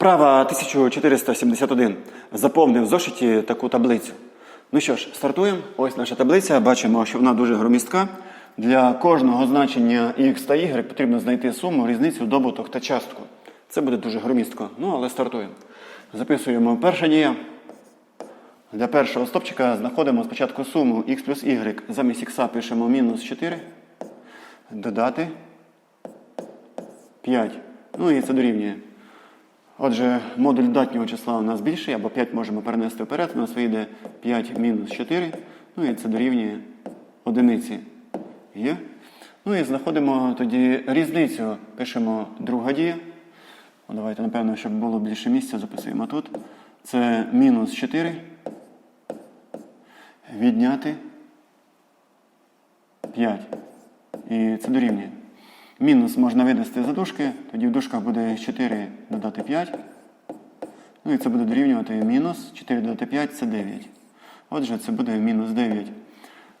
Вправа 1471. Заповнив в зошиті таку таблицю. Ну що ж, стартуємо. Ось наша таблиця. Бачимо, що вона дуже громістка. Для кожного значення x та y потрібно знайти суму, різницю, добуток та частку. Це буде дуже громістко. Ну, але стартуємо. Записуємо перша дія. Для першого стопчика знаходимо спочатку суму x плюс y. Замість х пишемо мінус 4. Додати 5. Ну і це дорівнює. Отже, модуль датнього числа у нас більший, або 5 можемо перенести вперед. У нас вийде 5 мінус 4. Ну і це дорівнює одиниці. Є. Ну і знаходимо тоді різницю. Пишемо друга дія. О, давайте, напевно, щоб було більше місця, записуємо тут. Це мінус 4. Відняти 5. І це дорівнює. Мінус можна видасти за дужки, тоді в дужках буде 4 додати 5. Ну і це буде дорівнювати мінус 4 додати 5 це 9. Отже, це буде мінус 9.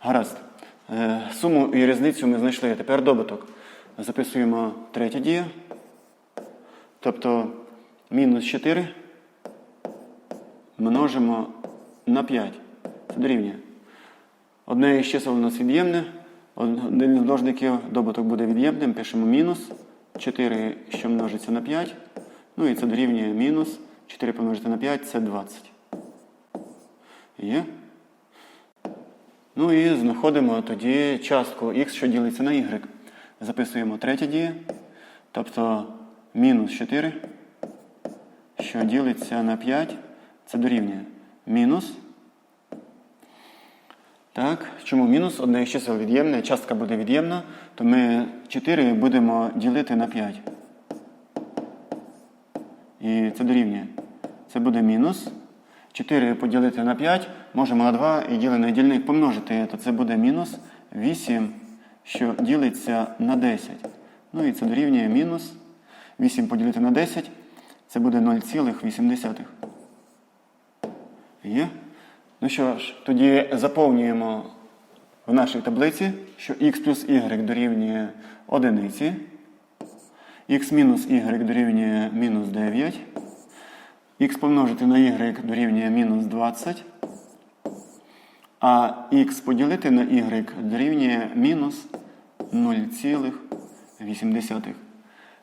Гаразд. Е, Суму і різницю ми знайшли. Тепер добуток. Записуємо третя дія. Тобто мінус 4 множимо на 5. Це дорівнює. Одне із чисел у нас від'ємне. Один з множників добуток буде від'ємним. Пишемо мінус 4, що множиться на 5. Ну і це дорівнює мінус 4 помножити на 5 це 20. Є. Ну і знаходимо тоді частку х, що ділиться на y. Записуємо третя дія. Тобто мінус 4, що ділиться на 5, це дорівнює мінус. Так, чому мінус? Одне із чисел від'ємне, частка буде від'ємна, то ми 4 будемо ділити на 5. І це дорівнює. Це буде мінус. 4 поділити на 5, можемо на 2 і ділений дільник помножити, то це буде мінус 8, що ділиться на 10. Ну і це дорівнює мінус 8 поділити на 10, це буде 0,8. Є? Ну що ж, тоді заповнюємо в нашій таблиці, що x плюс y дорівнює 1, x мінус y дорівнює мінус 9, х помножити на y дорівнює мінус 20, а х поділити на y дорівнює мінус 0,8.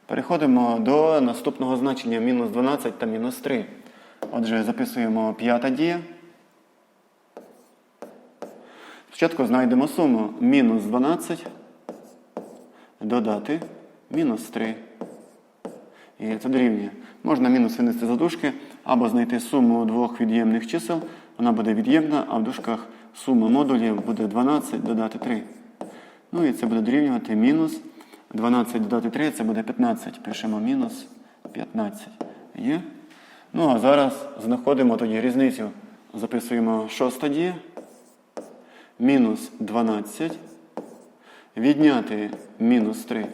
Переходимо до наступного значення мінус 12 та мінус 3. Отже, записуємо п'ята дія. Спочатку знайдемо суму мінус 12, додати мінус 3. І це дорівнює. Можна мінус винести за дужки, або знайти суму двох від'ємних чисел. Вона буде від'ємна, а в дужках сума модулів буде 12 додати 3. Ну і це буде дорівнювати мінус 12 додати 3, це буде 15. Пишемо мінус 15. Є? Ну а зараз знаходимо тоді різницю. Записуємо шоста дія мінус 12, відняти мінус 3.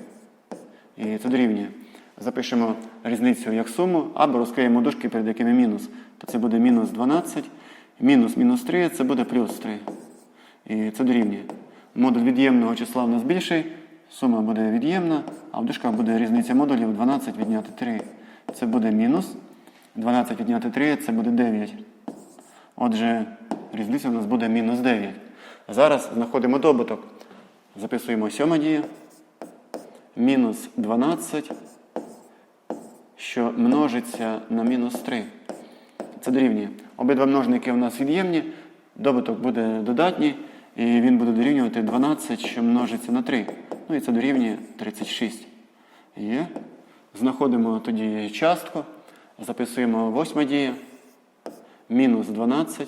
І це дорівнює. Запишемо різницю як суму, або розкриємо дужки, перед якими мінус. То це буде мінус 12, мінус мінус 3 це буде плюс 3. І це дорівнює. Модуль від'ємного числа у нас більший, сума буде від'ємна, а в дужках буде різниця модулів 12 відняти 3. Це буде мінус. 12 відняти 3 це буде 9. Отже, різниця у нас буде мінус 9. Зараз знаходимо добуток. Записуємо сьома дія. Мінус 12, що множиться на мінус 3. Це дорівнює. Обидва множники у нас від'ємні, добуток буде додатній, і він буде дорівнювати 12, що множиться на 3. Ну і це дорівнює 36. Є. Знаходимо тоді частку. Записуємо восьма дія. Мінус 12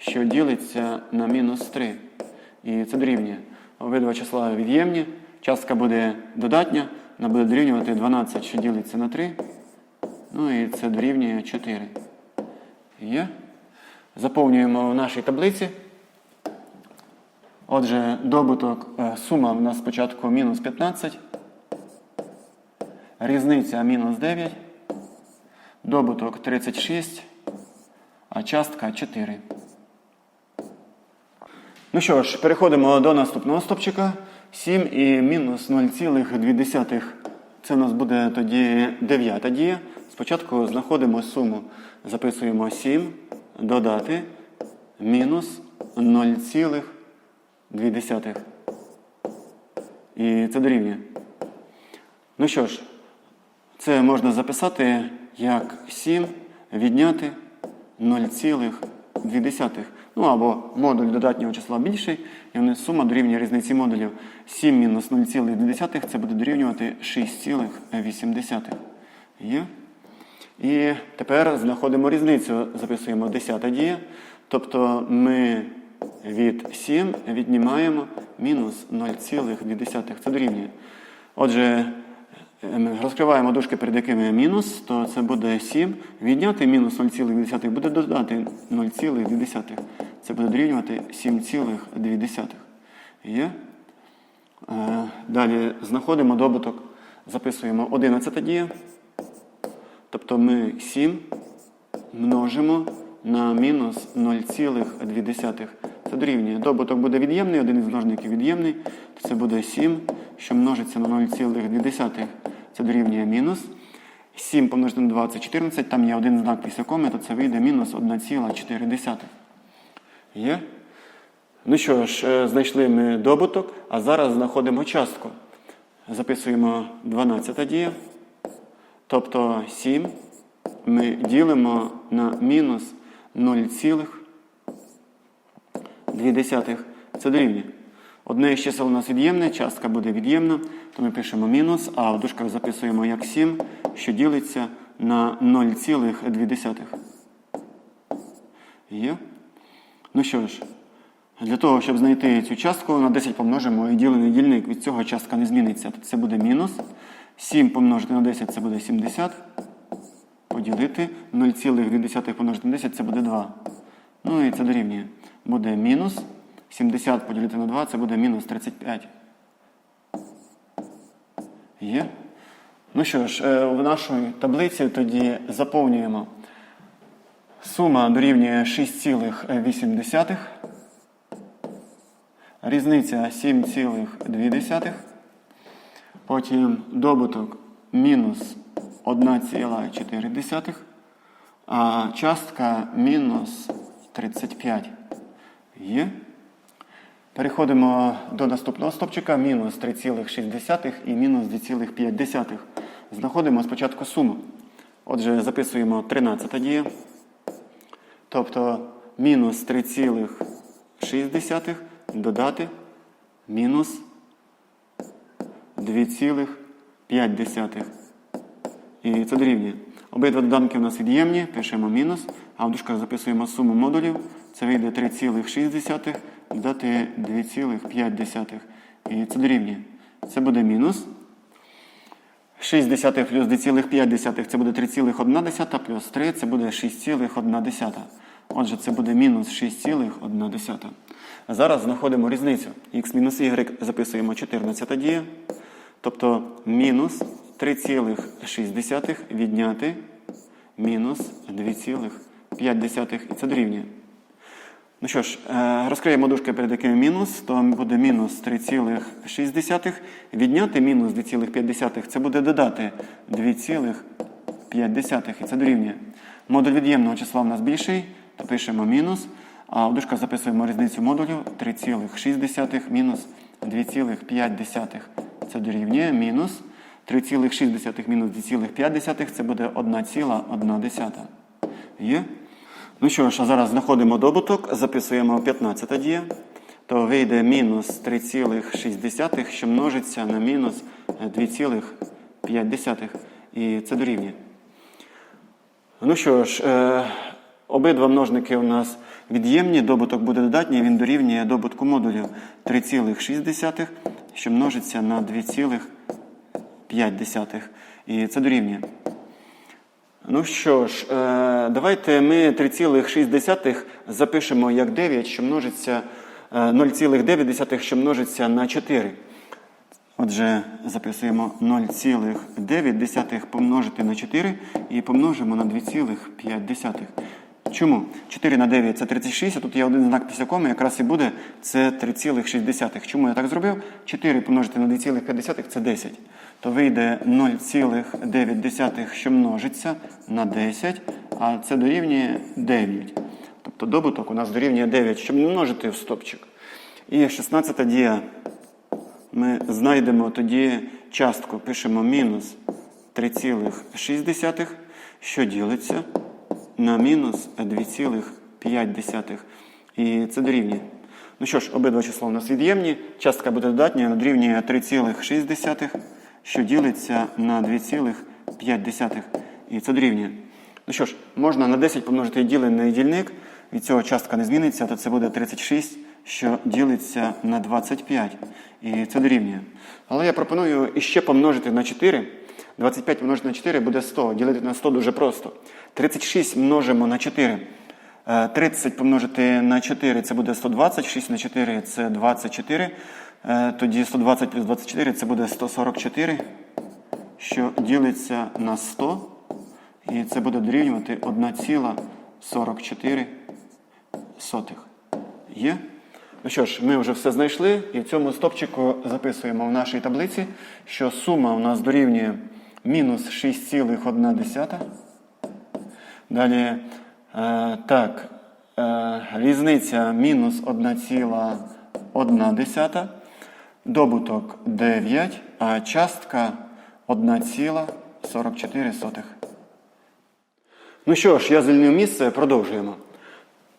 що ділиться на мінус 3. І це дорівнює. Обидва числа від'ємні. Частка буде додатня, вона буде дорівнювати 12, що ділиться на 3. Ну і це дорівнює 4. Є. Заповнюємо в нашій таблиці. Отже, добуток, е, сума в нас спочатку мінус 15. Різниця мінус 9. Добуток 36, а частка 4. Ну що ж, переходимо до наступного стопчика. 7 і мінус 0,2 Це у нас буде тоді дев'ята дія. Спочатку знаходимо суму. Записуємо 7, додати мінус 0,2. І це дорівнює. Ну що ж, це можна записати як 7 відняти 0,2. Ну або модуль додатнього числа більший, і вони сума дорівнює різниці модулів. 7 мінус 0,2 це буде дорівнювати 6,8. Є? І тепер знаходимо різницю, записуємо 10 дія. Тобто ми від 7 віднімаємо мінус 0,2. Це дорівнює. Отже, розкриваємо дужки, перед якими мінус, то це буде 7. Відняти мінус 0,2 буде додати 0,2. Це буде дорівнювати 7,2. Є? Е, Далі знаходимо добуток, записуємо 11 дія. Тобто ми 7 множимо на мінус 0,2. Це дорівнює. Добуток буде від'ємний, один із множників від'ємний, то це буде 7, що множиться на 0,2. Це дорівнює мінус. 7 помножити на 2 це 14, там є один знак після коми, то це вийде мінус 1,4. Є? Ну що ж, е, знайшли ми добуток, а зараз знаходимо частку. Записуємо 12 дія. Тобто 7 ми ділимо на мінус 0,2. Це дорівнює. Одне із чисел у нас від'ємне, частка буде від'ємна, то ми пишемо мінус, а в дужках записуємо як 7, що ділиться на 0,2. Є? Ну що ж, для того, щоб знайти цю частку, на 10 помножимо і ділений дільник. Від цього частка не зміниться. Це буде мінус. 7 помножити на 10 це буде 70. Поділити 0,2 помножити на 10 це буде 2. Ну і це дорівнює. Буде мінус. 70 поділити на 2 це буде мінус 35. Є? Ну що ж, е, в нашій таблиці тоді заповнюємо. Сума дорівнює 6,8. Різниця 7,2. Потім добуток мінус 1,4, а частка мінус 35. Є. Переходимо до наступного стопчика. Мінус 3,6 і мінус 2,5. Знаходимо спочатку суму. Отже, записуємо 13 дія. Тобто мінус 3,6 додати мінус 2,5. І це дорівнює. Обидва доданки у нас від'ємні, пишемо мінус, а в дужках записуємо суму модулів. Це вийде 3,6 додати 2,5. І це дорівнює. Це буде мінус. 6 десятих плюс 2,5 це буде 3,1 плюс 3 це буде 6,1. Отже, це буде мінус 6,1. Зараз знаходимо різницю. Х мінус y записуємо 14 дія. Тобто мінус 3,6 відняти мінус 2,5. І це дорівнює. Ну що ж, е, розкриємо дужки перед якими мінус, то буде мінус 3,6. Відняти мінус 2,5 це буде додати 2,5. І це дорівнює. Модуль від'ємного числа в нас більший, то пишемо мінус. А в дужках записуємо різницю модулів 3,6 мінус 2,5. Це дорівнює мінус 3,6 мінус 2,5 це буде 1,1. Є? Ну що ж, а зараз знаходимо добуток, записуємо 15 дія. То вийде мінус 3,6, що множиться на мінус 2,5. І це дорівнює. Ну що ж, е, обидва множники у нас від'ємні, добуток буде додатній, він дорівнює добутку модулів 3,6, що множиться на 2,5. І це дорівнює. Ну що ж, е, давайте ми 3,6 запишемо як 9, що множиться 0,9, що множиться на 4. Отже, записуємо 0,9 помножити на 4 і помножимо на 2,5. Чому? 4 на 9 це 36, а тут є один знак після коми, якраз і буде це 3,6. Чому я так зробив? 4 помножити на 2,5 це 10. то вийде 0,9, що множиться на 10, а це дорівнює 9. Тобто добуток у нас дорівнює 9, щоб не множити в стопчик. І 16 дія. Ми знайдемо тоді частку, пишемо мінус 3,6, що ділиться на мінус 2,5. І це дорівнює. Ну що ж, обидва числа у нас від'ємні. Частка буде додатня, дорівнює 3,6, що ділиться на 2,5. І це дорівнює. Ну що ж, можна на 10 помножити ділений дільник. Від цього частка не зміниться, то це буде 36, що ділиться на 25. І це дорівнює. Але я пропоную іще помножити на 4. 25 помножити на 4 буде 100. Ділити на 100 дуже просто. 36 множимо на 4. Е, 30 помножити на 4 це буде 120, 6 на 4 це 24. Е, Тоді 120 плюс 24 це буде 144, що ділиться на 100. І це буде дорівнювати 1,44. Є? Ну що ж, ми вже все знайшли, і в цьому стопчику записуємо в нашій таблиці, що сума у нас дорівнює мінус 6,1. Далі, е, так, е, різниця мінус 1,1. Добуток 9, а частка 1,44. Ну що ж, я звільнив місце, продовжуємо.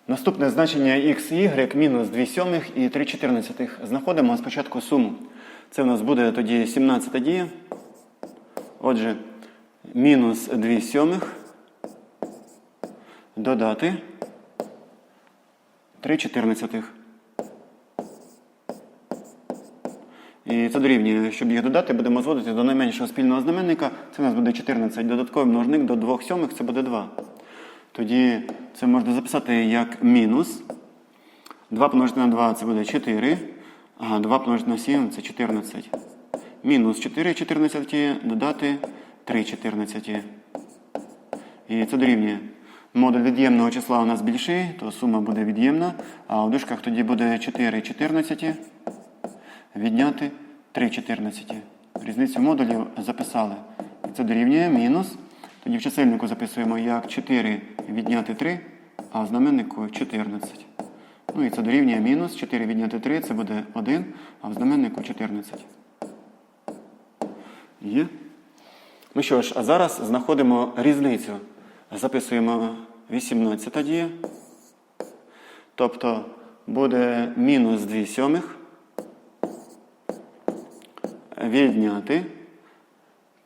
Наступне значення x і мінус 2 сьомих і 3 чотирнадцятих. Знаходимо спочатку суму. Це у нас буде тоді 17 дія. Отже, мінус 2 сьомих додати 3 чотирнадцятих. І це дорівнює, щоб їх додати, будемо зводити до найменшого спільного знаменника. Це у нас буде 14. Додатковий множник до 2 сьомих це буде 2. Тоді це можна записати як мінус. 2 помножити на 2 це буде 4. А 2 помножити на 7 це 14. Мінус 4 14 додати 3 14. І це дорівнює. Модуль від'ємного числа у нас більший, то сума буде від'ємна. А у дужках тоді буде 4 14 відняти 3 14. Різницю модулів записали. Це дорівнює мінус. Тоді в чисельнику записуємо як 4 відняти 3, а в знаменнику 14. Ну і це дорівнює мінус 4 відняти 3, це буде 1, а в знаменнику 14. Є? Ну що ж, а зараз знаходимо різницю. Записуємо 18 дія. Тобто буде мінус 2 сьомих відняти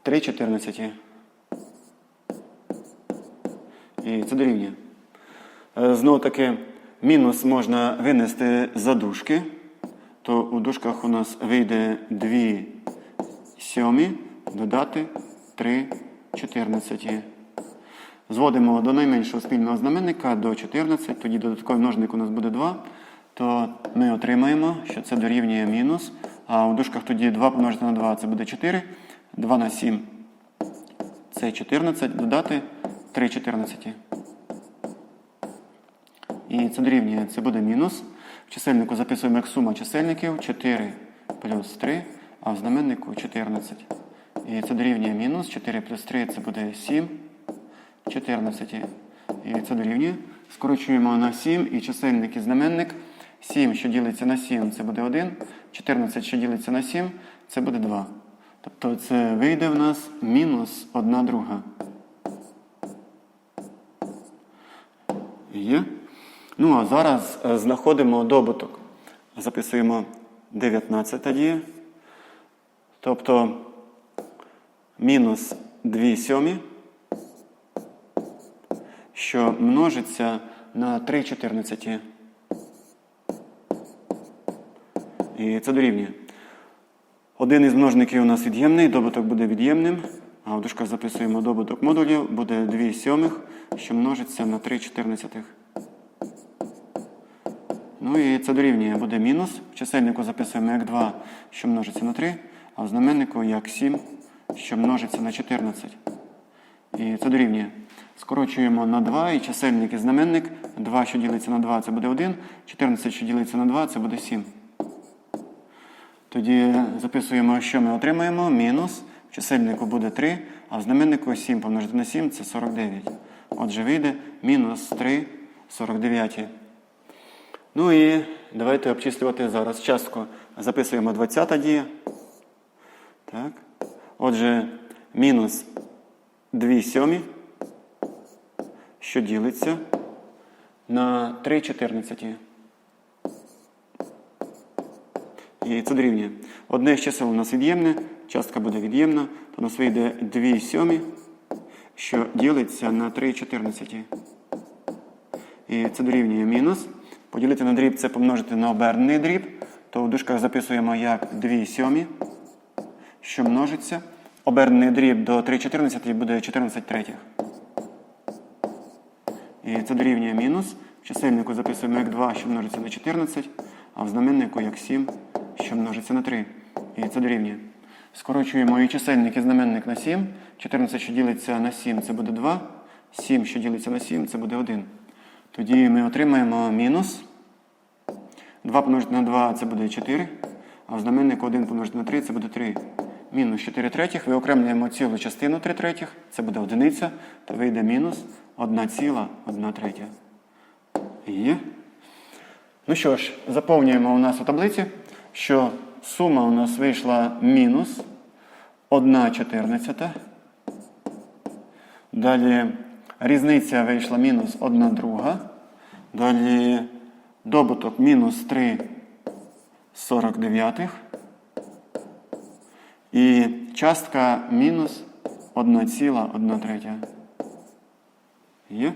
3 чотирнадцяті. І це дорівнює. Е, Знову таки, мінус можна винести за дужки. То у дужках у нас вийде 2 сьомі додати 3 чотирнадцяті. Зводимо до найменшого спільного знаменника до 14, тоді додатковий множник у нас буде 2, то ми отримаємо, що це дорівнює мінус. А у дужках тоді 2 помножити на 2 це буде 4. 2 на 7 це 14, додати 3 14. І це дорівнює, це буде мінус. В чисельнику записуємо як сума чисельників 4 плюс 3, а в знаменнику 14. І це дорівнює мінус 4 плюс 3 це буде 7. 14. І це дорівнює. Скорочуємо на 7 і чисельник і знаменник. 7, що ділиться на 7, це буде 1. 14, що ділиться на 7, це буде 2. Тобто це вийде в нас мінус 1 друга. Є. Ну, а зараз е, знаходимо добуток. Записуємо 19 дія. Тобто мінус 2 сьомі що множиться на 3 14. І це дорівнює. Один із множників у нас від'ємний, добуток буде від'ємним. А в дужках записуємо добуток модулів, буде 2 сьомих, що множиться на 3 14. Ну і це дорівнює, буде мінус. В чисельнику записуємо як 2, що множиться на 3, а в знаменнику як 7, що множиться на 14. І це дорівнює. Скорочуємо на 2 і чисельник і знаменник. 2, що ділиться на 2, це буде 1. 14, що ділиться на 2, це буде 7. Тоді записуємо, що ми отримаємо. Мінус. В чисельнику буде 3, а в знаменнику 7 помножити на 7 це 49. Отже, вийде мінус 3 49. Ну і давайте обчислювати зараз частку. Записуємо 20 дія. Так. Отже, мінус 2 сьомі, що ділиться на 3 чотирнадцяті. І це дорівнює. Одне з чисел у нас від'ємне, частка буде від'ємна, то у нас вийде 2 сьомі, що ділиться на 3 чотирнадцяті. І це дорівнює мінус. Поділити на дріб це помножити на обернений дріб, то в дужках записуємо як 2 сьомі, що множиться. Обернений дріб до 3 чотирнадцяті буде 14 третіх. І це дорівнює мінус. В чисельнику записуємо як 2, що множиться на 14, а в знаменнику як 7, що множиться на 3. І це дорівнює. Скорочуємо і чисельник і знаменник на 7. 14, що ділиться на 7, це буде 2. 7, що ділиться на 7, це буде 1. Тоді ми отримаємо мінус. 2 помножити на 2 це буде 4. А в знаменнику 1 помножити на 3 це буде 3. Мінус 4 третіх. Виокремлюємо цілу частину 3 третіх. Це буде одиниця. То вийде мінус 1 ціла 1 третя. Є. Ну що ж, заповнюємо у нас у таблиці, що сума у нас вийшла мінус 1 чотирнадцята. Далі різниця вийшла мінус 1 друга. Далі добуток мінус 3 49. І частка мінус 1,1 третя. Є?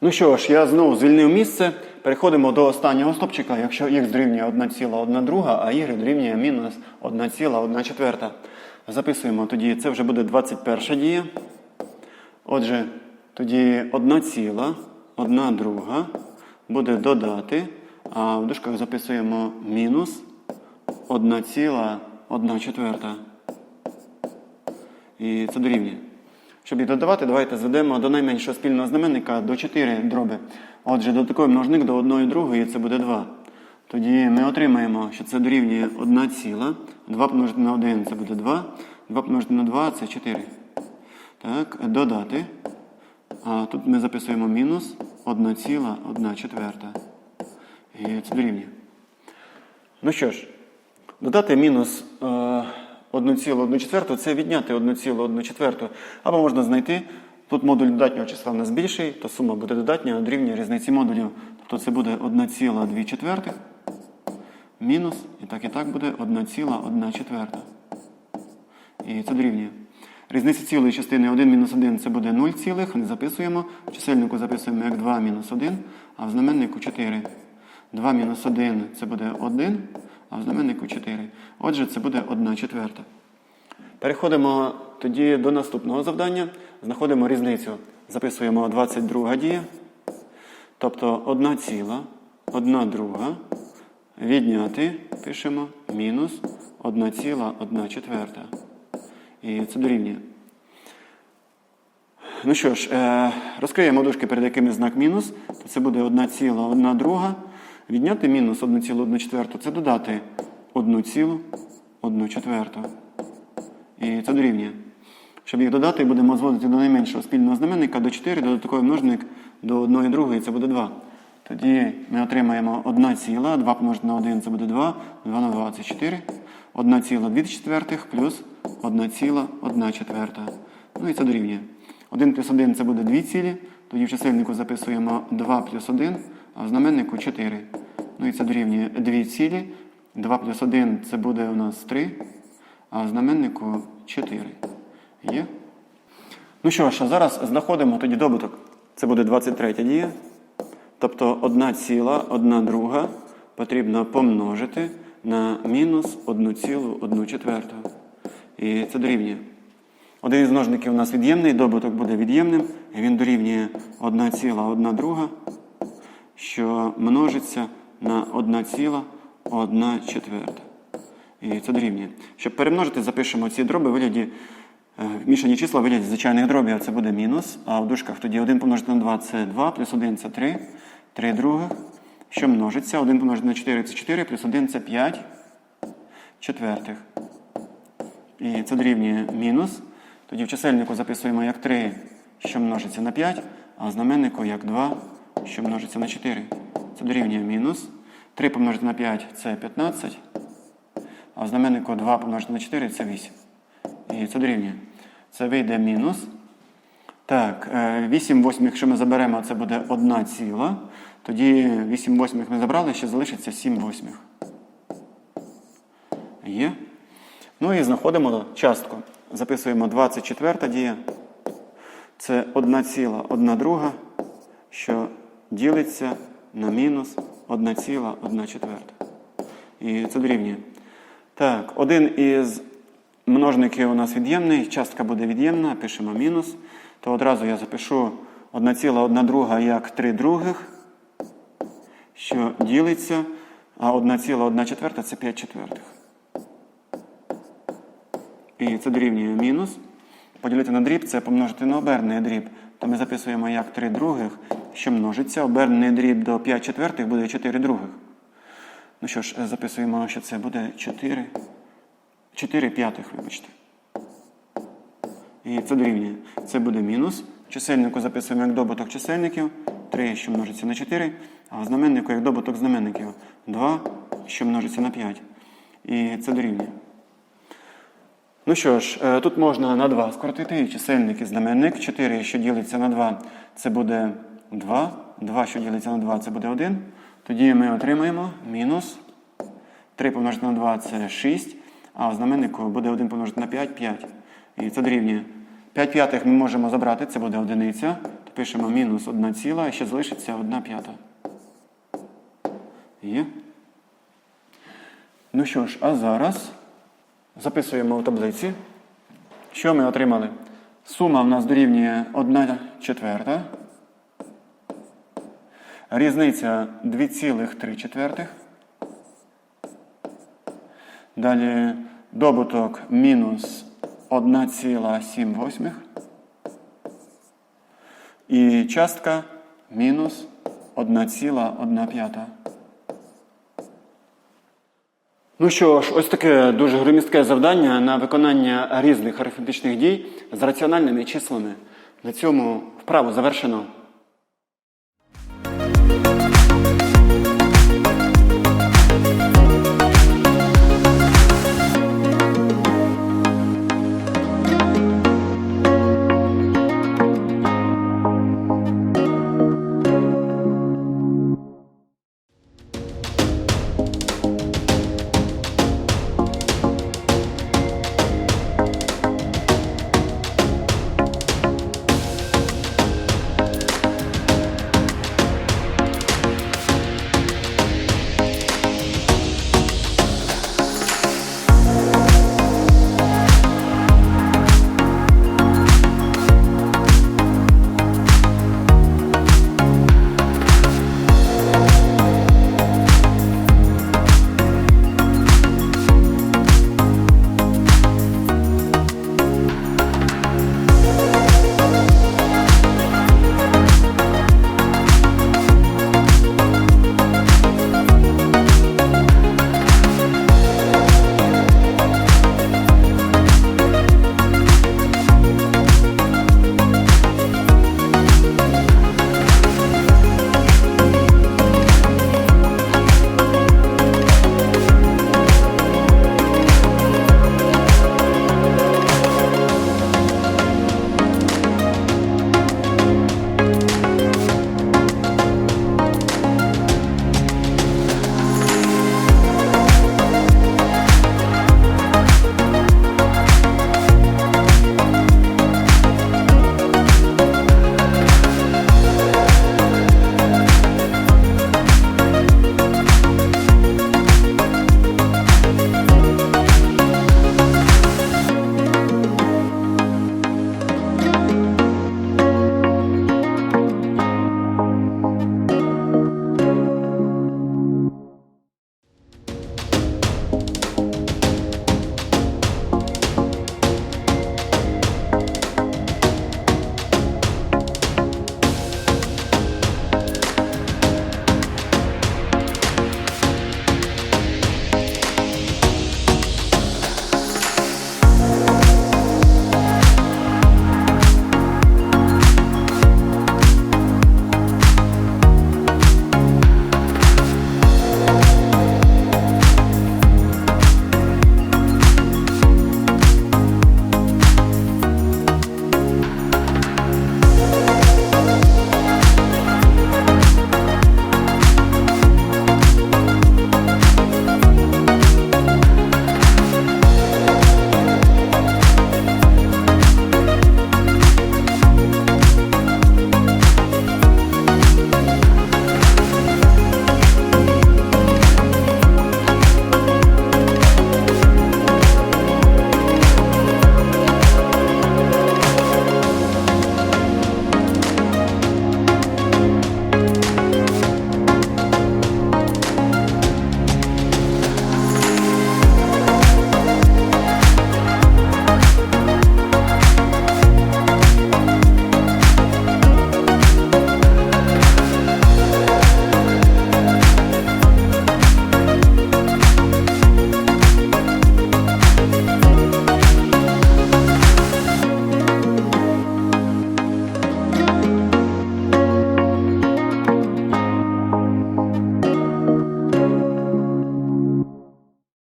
Ну що ж, я знову звільнив місце. Переходимо до останнього стопчика. Якщо х дорівнює 1,1 друга, а y дорівнює мінус 1,1. Записуємо тоді, це вже буде 21 дія. Отже, тоді 1,1 друга буде додати, а в дужках записуємо мінус 1,1 четверта. І це дорівнює. Щоб їх додавати, давайте зведемо до найменшого спільного знаменника до 4 дроби. Отже, додатковий множник до 1 і це буде 2. Тоді ми отримаємо, що це дорівнює 1 ціла. 2 помножити на 1 це буде 2. 2 помножити на 2 це 4. Так, додати. А тут ми записуємо мінус 1 ціла 1 четверта. І це дорівнює. Ну що ж, додати мінус е, 1,1 четверту це відняти 1,1 четверту. Або можна знайти, тут модуль додатнього числа в нас більший, то сума буде додатня дорівнює різниці модулів. Тобто це буде 1,2 четвертих мінус, і так і так буде 1,1 четверта. І це дорівнює. Різниця цілої частини 1 мінус 1 це буде 0 цілих, не записуємо. В чисельнику записуємо як 2 мінус 1, а в знаменнику 4. 2 мінус 1 це буде 1, а в знаменнику 4. Отже, це буде 1 четверта. Переходимо тоді до наступного завдання. Знаходимо різницю. Записуємо 22 дія. Тобто 1 ціла, 1 друга. Відняти пишемо мінус 1 ціла 1 четверта. І це дорівнює. Ну що ж, е, розкриємо дужки, перед якими знак мінус, то це буде 1 ціла 1 друга. Відняти мінус 1 цілу 1 четверту це додати 1 цілу 1 четверту. І це дорівнює. Щоб їх додати, будемо зводити до найменшого спільного знаменника до 4, додатковий множник до 1 і 2, це буде 2. Тоді ми отримаємо 1 ціла, 2 помножити на 1 це буде 2, 2 на 2 це 4. 1 ціла 2 четвертих плюс 1 ціла 1 четверта. Ну і це дорівнює. 1 плюс 1 це буде 2 цілі. Тоді в чисельнику записуємо 2 плюс 1, а в знаменнику 4. Ну і це дорівнює 2 цілі. 2 плюс 1 це буде у нас 3, а в знаменнику 4. Є? Ну що ж, зараз знаходимо тоді добуток. Це буде 23 дія. Тобто 1 ціла, 1 друга потрібно помножити на мінус 1 цілу 1 четверту. І це дорівнює. Один із множників у нас від'ємний, добуток буде від'ємним, він дорівнює 1 ціла 1 друга, що множиться на 1 ціла 1 четверта. І це дорівнює. Щоб перемножити, запишемо ці дроби в вигляді е, мішані числа в вигляді звичайних дробів, а це буде мінус. А в дужках тоді 1 помножити на 2 це 2, плюс 1 це 3, 3 других, що множиться. 1 помножити на 4 це 4, плюс 1 це 5 четвертих. І це дорівнює мінус. Тоді в чисельнику записуємо як 3, що множиться на 5, а знаменнику як 2, що множиться на 4. Це дорівнює мінус. 3 помножити на 5 це 15. А знаменнику 2 помножити на 4 це 8. І це дорівнює. Це вийде мінус. Так, е, 8 восьмих, якщо ми заберемо, це буде 1 ціла. Тоді 8 восьмих ми забрали, ще залишиться 7 восьмих. Є. Ну і знаходимо частку. Записуємо 24 дія. Це 1 ціла, 1 друга, що ділиться на мінус 1 ціла, 1 четверта. І це дорівнює. Так, один із множників у нас від'ємний, частка буде від'ємна, пишемо мінус. То одразу я запишу 1 ціла, 1 друга як 3 других, що ділиться, а 1 ціла, 1 четверта це 5 четвертих. І це дорівнює мінус. Поділити на дріб це помножити на обернений дріб. То ми записуємо як 3 других, що множиться. Обернений дріб до 5 четвертих буде 4 других. Ну що ж, записуємо, що це буде 4. 4 п'ятих, вибачте. І це дорівнює. Це буде мінус. Чисельнику записуємо як добуток чисельників. 3, що множиться на 4. А знаменнику як добуток знаменників. 2, що множиться на 5. І це дорівнює. Ну що ж, е, тут можна на 2 скоротити чисельник і знаменник. 4, що ділиться на 2, це буде 2. 2, що ділиться на 2, це буде 1. Тоді ми отримаємо мінус 3 помножити на 2 це 6, а в знаменнику буде 1 помножити на 5 5. І це дорівнює. 5 п'ятих ми можемо забрати, це буде одиниця. То пишемо мінус 1 ціла, і ще залишиться 1 п'ята. Є. Ну що ж, а зараз записуємо в таблиці. Що ми отримали? Сума в нас дорівнює 1 четверта. Різниця 2,3 четвертих. Далі добуток мінус 1,7 восьмих. І частка мінус 1,1 п'ята. Ну що ж, ось таке дуже громістке завдання на виконання різних арифметичних дій з раціональними числами. На цьому вправу завершено.